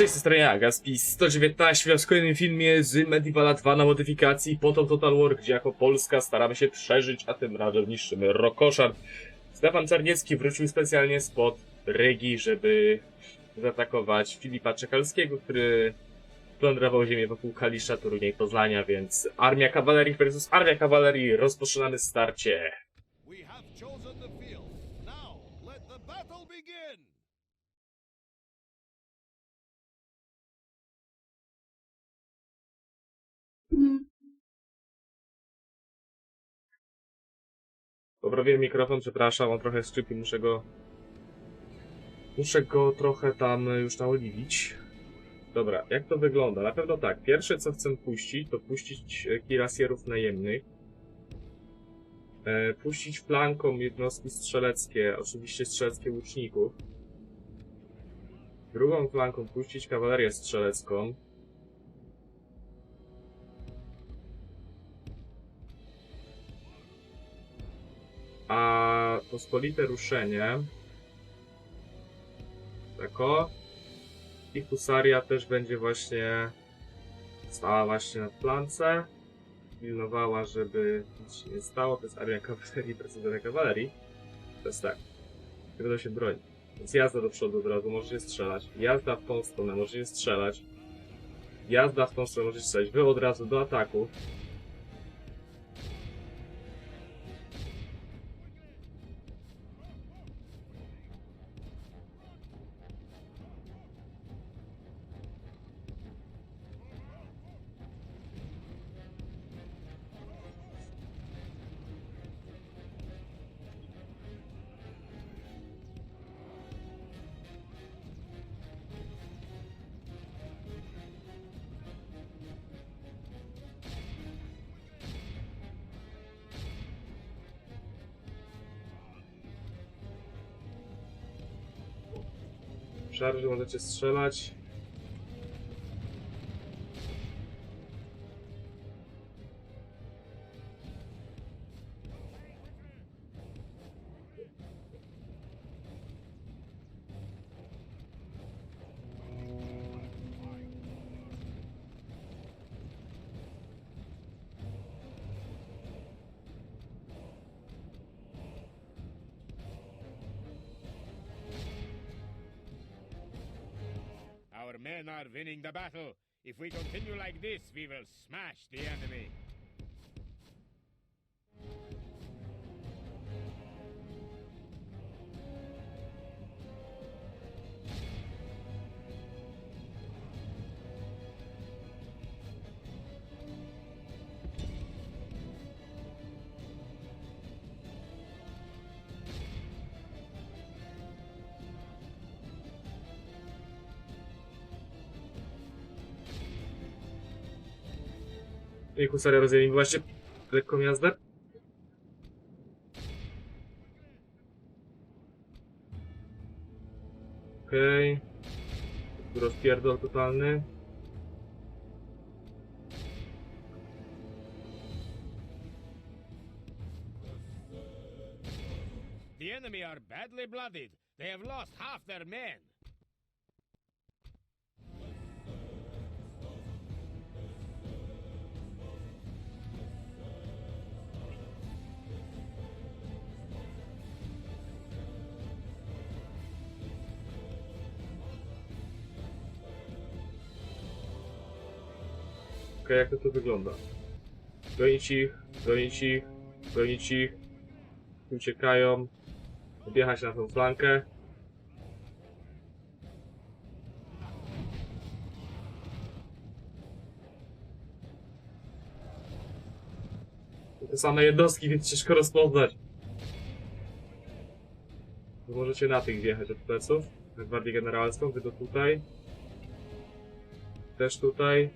Cześć, tej strony Agaspi 119 w kolejnym filmie z Medievala 2 na modyfikacji po to Total War, gdzie jako Polska staramy się przeżyć, a tym razem niszczymy Rokoszar. Stefan Czarniecki wrócił specjalnie spod Rygi, żeby zaatakować Filipa Czekalskiego, który plądrował ziemię wokół Kalisza, Torunia i Poznania, więc armia kawalerii versus armia kawalerii, rozpoczynamy starcie. Poprawiłem mikrofon, przepraszam, on trochę skrzypi, muszę go... Muszę go trochę tam już naoliwić. Dobra, jak to wygląda? Na pewno tak, pierwsze co chcę puścić, to puścić e, kirasjerów najemnych. E, puścić flanką jednostki strzeleckie, oczywiście strzeleckie łuczników. Drugą flanką puścić kawalerię strzelecką. A pospolite ruszenie. Tako. I husaria też będzie właśnie stała właśnie na flance. Pilnowała, żeby nic się nie stało. To jest armia kawalerii, prezydenta kawalerii. To jest tak. Tylko się broni. Więc jazda do przodu od razu, możecie strzelać. Jazda w tą stronę, możecie strzelać. Jazda w tą stronę, możecie strzelać. Wy od razu do ataku. Szarży możecie strzelać. Men are winning the battle. If we continue like this, we will smash the enemy. I husaria rozjęli właśnie lekką jazdę. Okej. Okay. Rozpierdol totalny. The enemy are badly blooded. They have lost half their men. Okej, jak to tu wygląda? Gonić ich, gonić ich, gonić ich. Uciekają. Objechać na tą flankę. Te same jednostki, więc ciężko rozpoznać. Wy Możecie na tych wjechać od pleców. Na Gwardię Generalską, wy do tutaj. Też tutaj.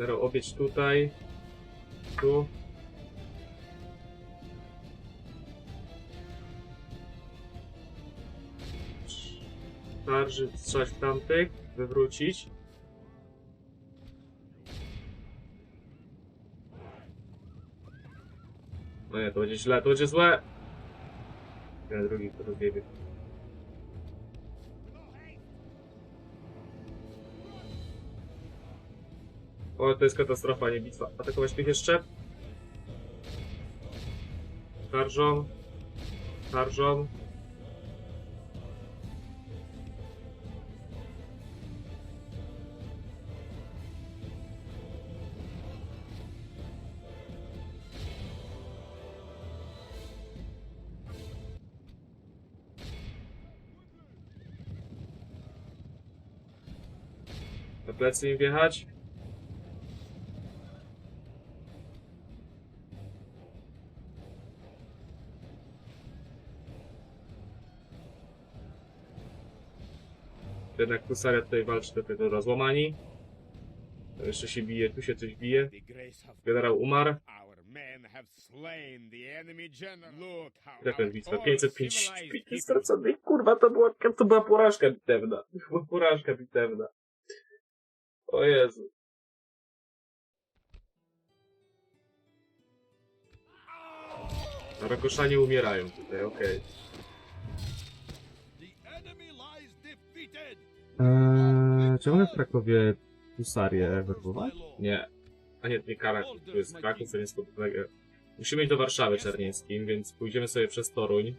Zero obieć tutaj. Tu. Tarży, strzelać w tamtych, wywrócić. No nie, to będzie źle, to będzie złe. Ten drugi, to drugi. O, to jest katastrofa, nie bitwa. Atakować tych jeszcze? Tarżą. Tarżą. Plecy im wjechać. Kusaria tutaj walczy do tego rozłamani. To jeszcze się bije, tu się coś bije. Generał umarł. our bitwa? poor 505 civilized bitwy straconych. Kurwa, to była, to była porażka bitewna. To była porażka bitewna. O Jezu. Rakoszanie umierają tutaj, okej. The czy mogę w Krakowie Husarię werbować? Nie. A nie, nie kara, to jest Kraków, to jest Podlegę. Musimy iść do Warszawy Czarnieckim, więc pójdziemy sobie przez Toruń.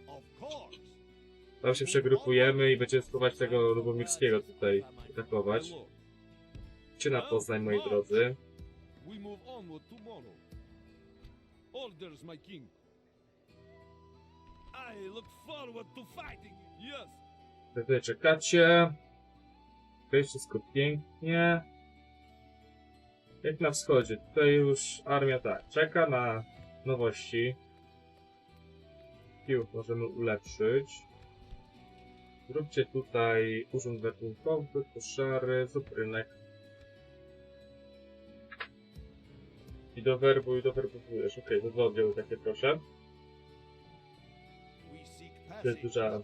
Tam się przegrupujemy i będziemy spróbować tego Lubomirskiego tutaj atakować. Idźcie na Poznań, moi drodzy. Orders, czekacie. Tutaj wszystko pięknie. Jak na wschodzie, tutaj już armia tak, czeka na nowości. Pił możemy ulepszyć. Zróbcie tutaj urząd ratunkowy, koszary, zrób rynek. I do werbu, i do werbujesz. Okej, okay, dwa oddziały takie proszę. To jest duża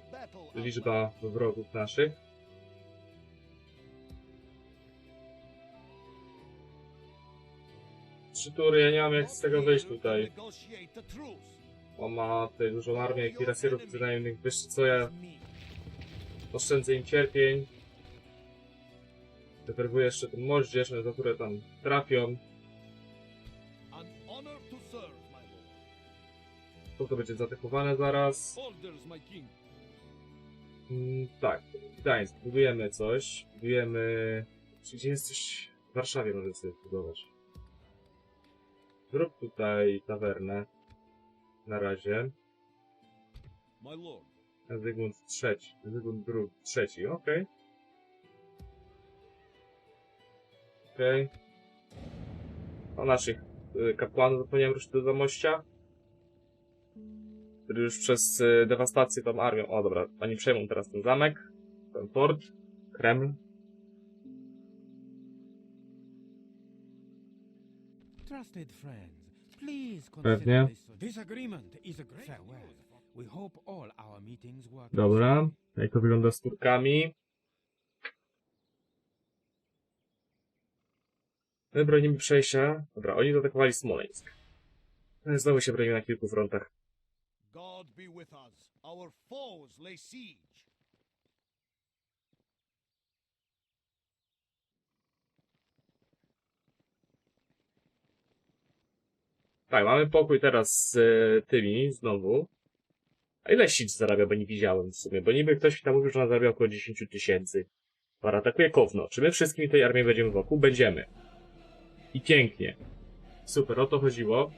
liczba wrogów naszych. Trzy tury, ja nie mam jak z tego wyjść tutaj. On ma tutaj dużą armię kirasierów wynajemnych. Wiesz co, ja oszczędzę im cierpień. Deterwuję jeszcze tą moździerz, na które tam trafią. To. To będzie zaatakowane zaraz. Mm, tak, Gdańsk, budujemy coś. Budujemy... Czy Gdzie jesteś? W Warszawie możemy sobie budować. Zrób tutaj tawernę. Na razie. Zygmunt trzeci. Zygmunt drugi. Trzeci, okej. Okej. O naszych y, kapłanów zapomniałem ruszyć do Zamościa. Który już przez y, dewastację tą armią... O dobra, oni przejmą teraz ten zamek. Ten port. Kreml. Trusted friends, please Pewnie. consider this. This agreement is a great farewell. We hope all our meetings work. Dobra. Jak to wygląda z Turkami? My bronimy przejścia. Dobra, oni zaatakowali Smoleńsk. Znowu się bronimy na kilku frontach. God be with us. Our foes lay siege. Tak, mamy pokój teraz z e, tymi znowu. A ile Sić zarabia, bo nie widziałem w sumie, bo niby ktoś mi tam mówił, że ona zarabia około 10 tysięcy. Para atakuje Kowno. Czy my wszystkimi tej armii będziemy wokół? Będziemy. I pięknie. Super, o to chodziło.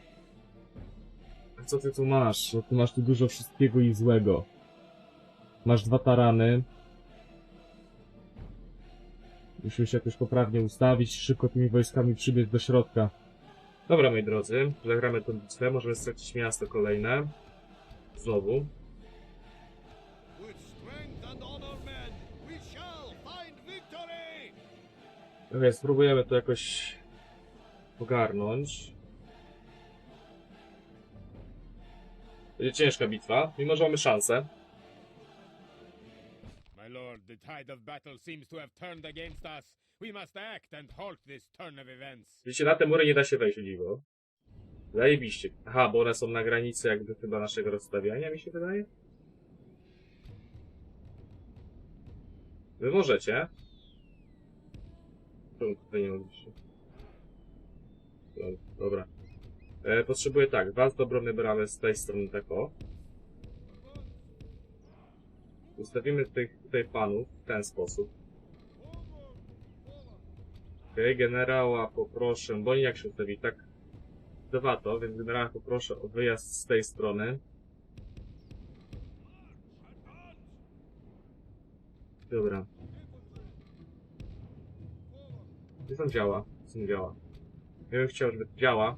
A co ty tu masz? Bo ty masz tu dużo wszystkiego i złego. Masz dwa tarany. Musimy się jakoś poprawnie ustawić, szybko tymi wojskami przybiec do środka. Dobra, moi drodzy, zagramy tę bitwę, możemy stracić miasto kolejne. Znowu. Okej, spróbujemy to jakoś ogarnąć. Będzie ciężka bitwa, mimo że mamy szansę. My lord, the tide of battle seems to have turned against us. We must act and halt this turn of events. Widzicie, na te mury nie da się wejść, o dziwo. Zajebiście. Aha, bo one są na granicy jakby chyba naszego rozstawiania, mi się wydaje. Wy możecie. Tutaj nie mogliście? Dobra. E, potrzebuję tak, was do obrony bramy z tej strony tak. Ustawimy tych tutaj panów w ten sposób. Okej, generała poproszę, bo oni jak się ustawi, tak dwa to, więc generała poproszę o wyjazd z tej strony. Dobra. Gdzie tam działa? Co nie działa? Ja bym chciał, żeby działa.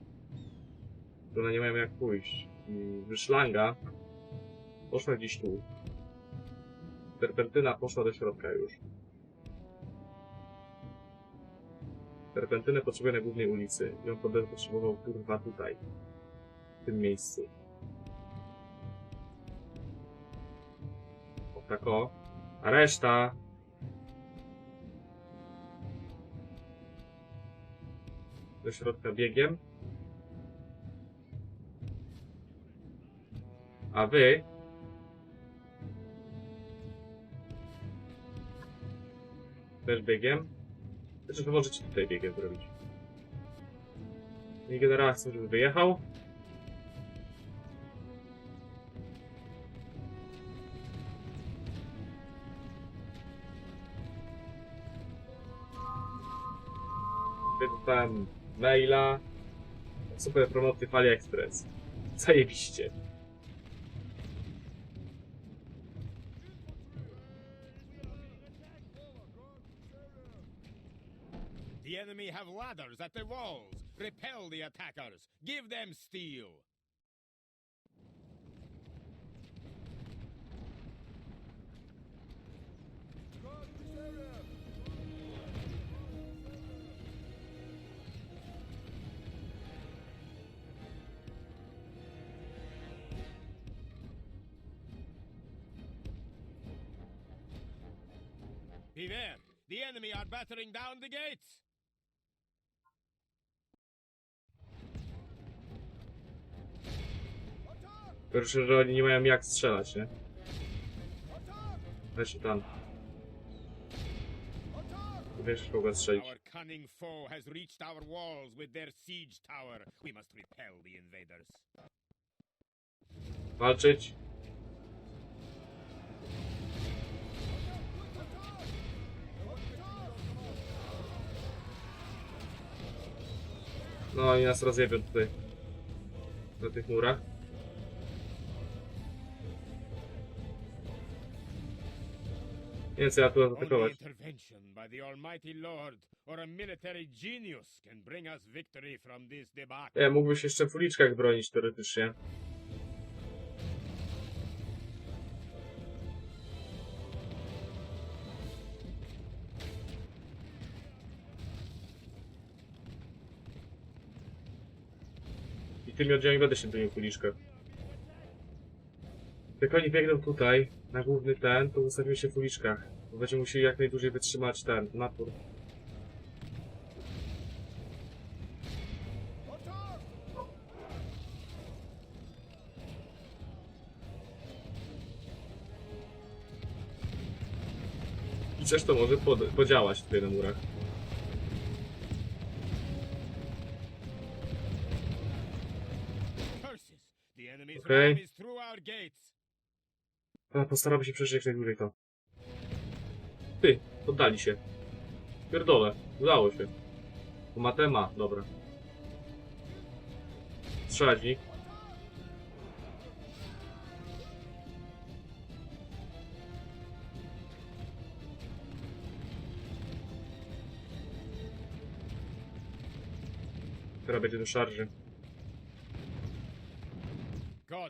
To one nie mają jak pójść. I Wyszlanga poszła gdzieś tu. Terpentyna poszła do środka już. Terpentynę potrzebuję na głównej ulicy. I on potem potrzebował kurwa tutaj. W tym miejscu. O tak o. A reszta... Do środka biegiem. A wy... Też biegiem. Znaczy, wy możecie tutaj biegiem zrobić. I generała chcę, żeby wyjechał. Wydałem maila. Super promoty Fali Express. Zajebiście. At the walls. Repel the attackers. Give them steel. Beware! The enemy are battering down the gates! Pierwsze, że oni nie mają jak strzelać, nie? Weź się tam. Wiesz, kogo strzelić. Our cunning foe has reached our walls with their siege tower. We must repel the invaders. Walczyć. No i nas rozjebią tutaj. Na tych murach. Nie wiem co ja tu Only atakować. intervention by the Almighty Lord or a military genius can bring us victory from this debacle. Nie, mógłby się jeszcze w uliczkach bronić teoretycznie. I tymi oddziałami będę się bronił w uliczkach. Jak oni biegną tutaj, na główny ten, to ustawimy się w uliczkach. Bo będziemy musieli jak najdłużej wytrzymać ten napór. I coś to może pod, podziałać tutaj na murach. Enemy's Okay. ram is through our gates. A, postaramy się przeżyć jak najdłużej to. Ty, poddali się. Pierdolę, udało się. Matema, dobra. Strzelać w nich. Teraz będzie do szarży.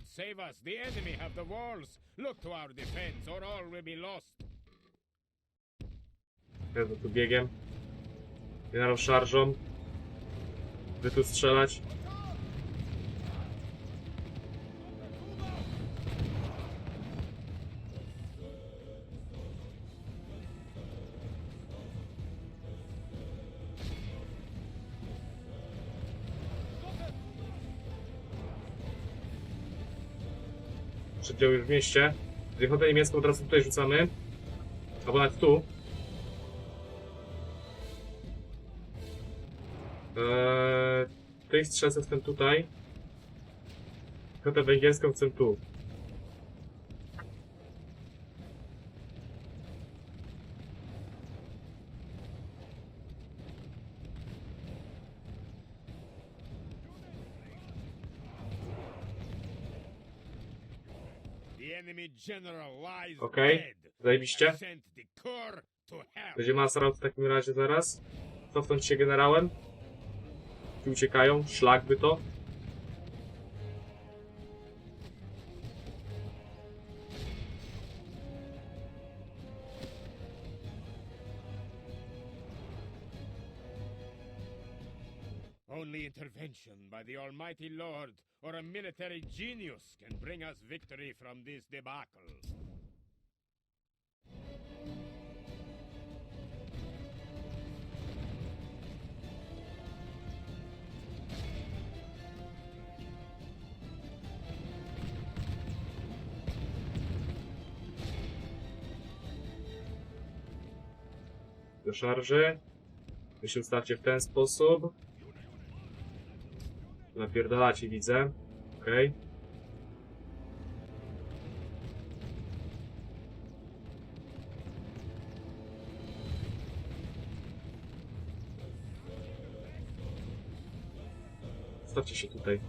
God save us! The enemy have the walls. Look to our defense, or all will be lost. Ja tu biegiem. Generał szarżą. Wy tu strzelać. Już w mieście. Piechotę niemiecką od razu tutaj rzucamy. Albo nawet tu. Eee, tych strzelców chcę tutaj. Piechotę węgierską chcę tu. The enemy general lies Okej, dead. zajebiście. I. Będzie Masarał w takim razie zaraz. Cofnąć się generałem. Ci uciekają, szlak by to. Intervention by the Almighty Lord or a military genius can bring us victory from this debacle. Do szarży. Wy się ustawcie w ten sposób. Napierdalacie, widzę. Okej. Stawcie się tutaj.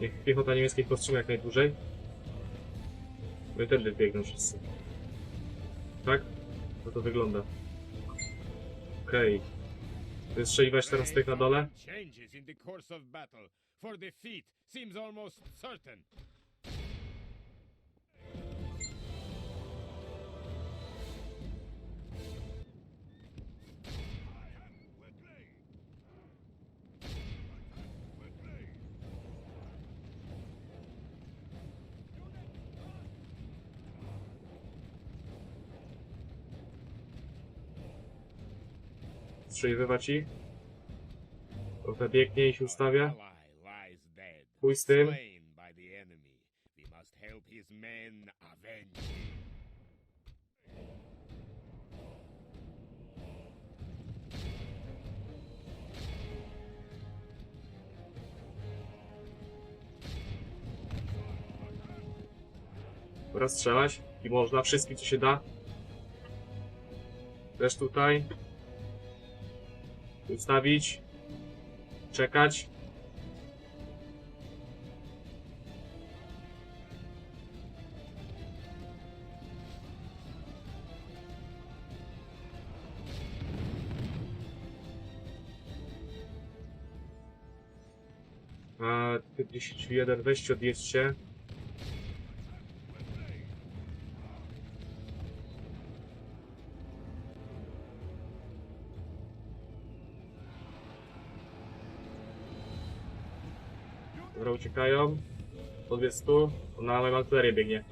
Niech piechota niemieckiej powstrzyma jak najdłużej. No i tędy biegną wszyscy. Tak? No to wygląda. Okej. To jest strzeliwać teraz tych na dole? Strzeliwać ich. Trochę biegnie i się ustawia. Chuj z tym. I można wszystkim co się da. Też tutaj. Ustawić. Czekać. A, 51, weźcie, odjedźcie. Uciekają. Podbiec tu. Na moją artylerię biegnie.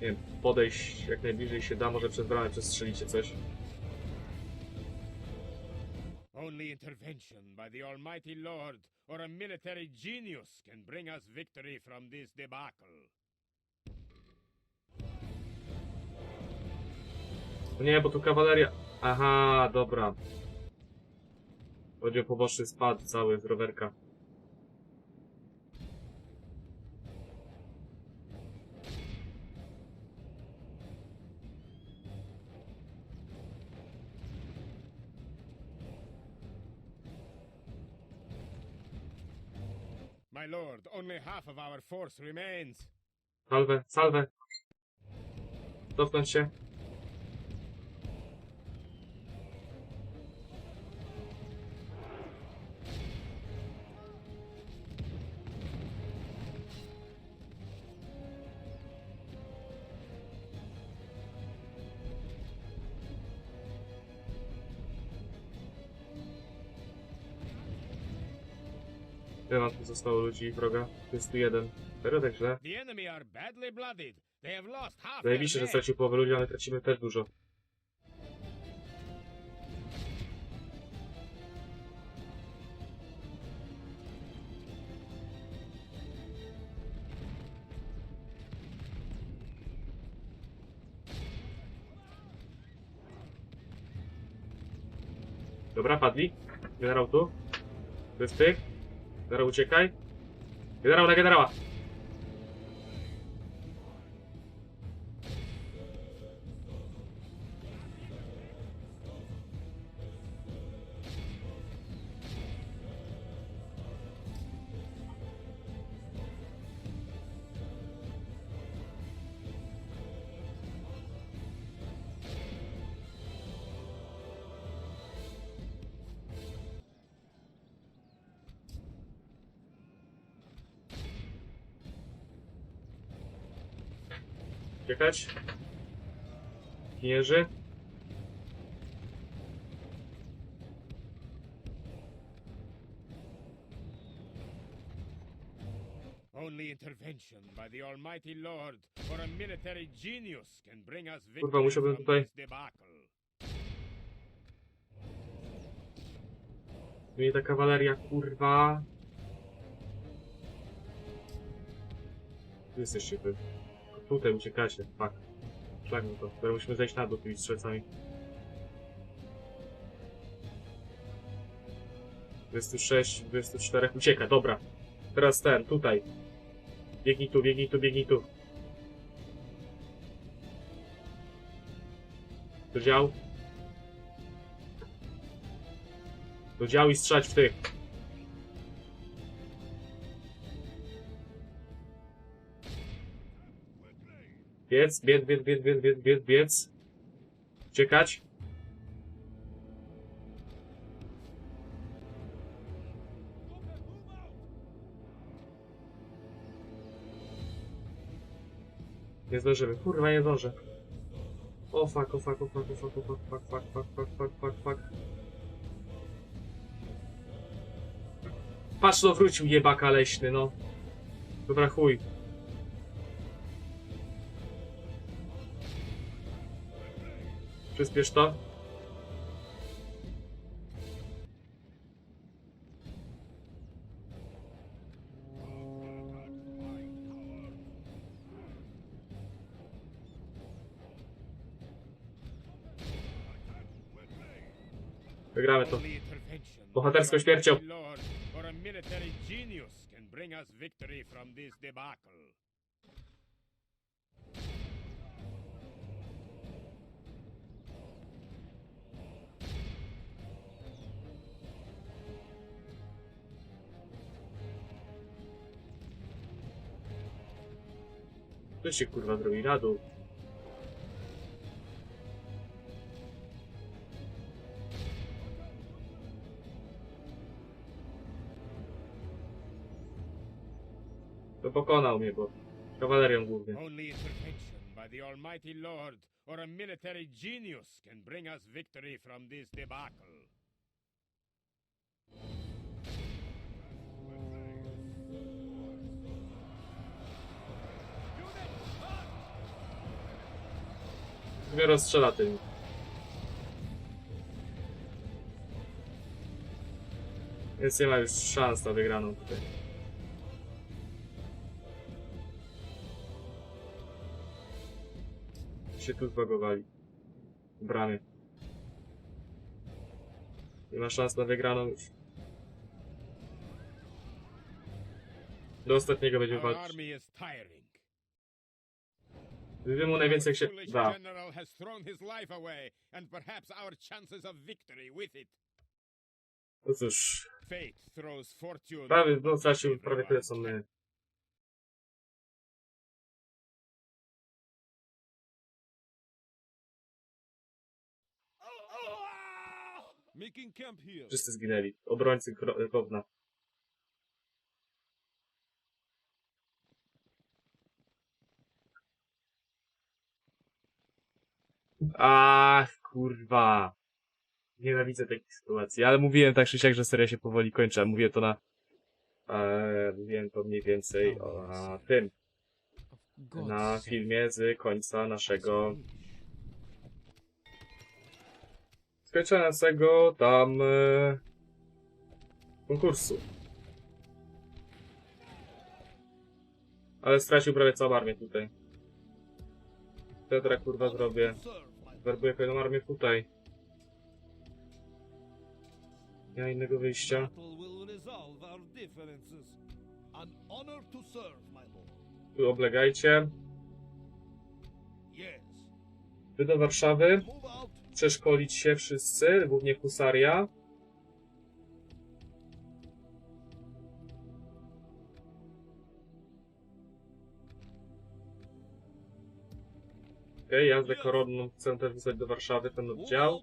Nie wiem, podejść jak najbliżej się da, może przez bramę przestrzelicie coś. Only intervention by the Almighty Lord or a military genius can bring us victory from this debacle. No nie, bo tu kawaleria... Aha, dobra. O poboczny spad cały z rowerka. My lord, only half of our force remains. Salwę, salwę! Cofnąć się. Ile nas pozostało ludzi wroga? 21. Serio tak źle? Zajebiście, że stracił połowę ludzi, ale tracimy też dużo. Dobra, padli. Generał tu. To jest tych. Generał uciekaj. Generał na generała. Uciekać. Ginierzy. Only intervention by the Almighty Lord or a military genius can bring us Kurwa, musiałbym tutaj- this debacle. Tu nie ta kawaleria, kurwa. Tu jesteście wy. Tutaj uciekacie, fuck. Szlagmy to. Teraz musimy zejść na dół tymi strzelcami. 26, 24, ucieka, dobra. Teraz ten, tutaj. Biegnij tu, biegnij tu, biegnij tu. Do dział. Do dział i strzelać w tych. Biec, biec, biec, biec, biec, biec, biec, biec. Uciekać. Nie zdążymy. Kurwa, nie zdążę. O fuck, o fuck, o fuck, o fuck, o fuck, fuck, fuck, fuck, fuck, fuck, fuck, fuck. Patrz, no wrócił jebaka leśny, no. Dobra, chuj. Przyspiesz to. Wygramy to. Bohaterską śmiercią. Lord or a military genius can bring us victory from this debacle. Co się kurwa zrobi na dół? To pokonał mnie, bo kawalerią głównie. Only intervention by the Almighty Lord or a military genius can bring us victory from this debacle. Mnie rozstrzela tym. Więc nie ma już szans na wygraną tutaj. Się tu zbagowali. Bramy. Nie ma szans na wygraną już. Do ostatniego będziemy walczyć. Gdyby mu najwięcej jak się da. general has thrown his life away, and perhaps our chances of victory with it. No cóż, Fate throws fortune. prawie, no stracił prawie tyle co my. Making camp here. Wszyscy zginęli. Obrońcy Kro- Kowna. Ach, kurwa. Nienawidzę takich sytuacji, ale mówiłem tak czy siak, że seria się powoli kończy, a mówię to na... E, mówiłem to mniej więcej o na tym, na filmie z końca naszego skończącego tam e, konkursu. Ale stracił prawie całą armię tutaj. Teraz kurwa zrobię? Werbuję kolejną armię tutaj. Nie ma innego wyjścia. Tu oblegajcie. Wy do Warszawy. Przeszkolić się wszyscy, głównie husaria. Okej, jazdę koronną chcę też wysłać do Warszawy, ten oddział.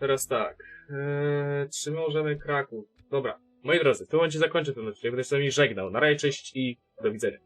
Teraz tak. Eee, czy możemy Kraków? Dobra. Moi drodzy, w tym momencie zakończę ten odcinek. Będę się z żegnał. Na razie, cześć i do widzenia.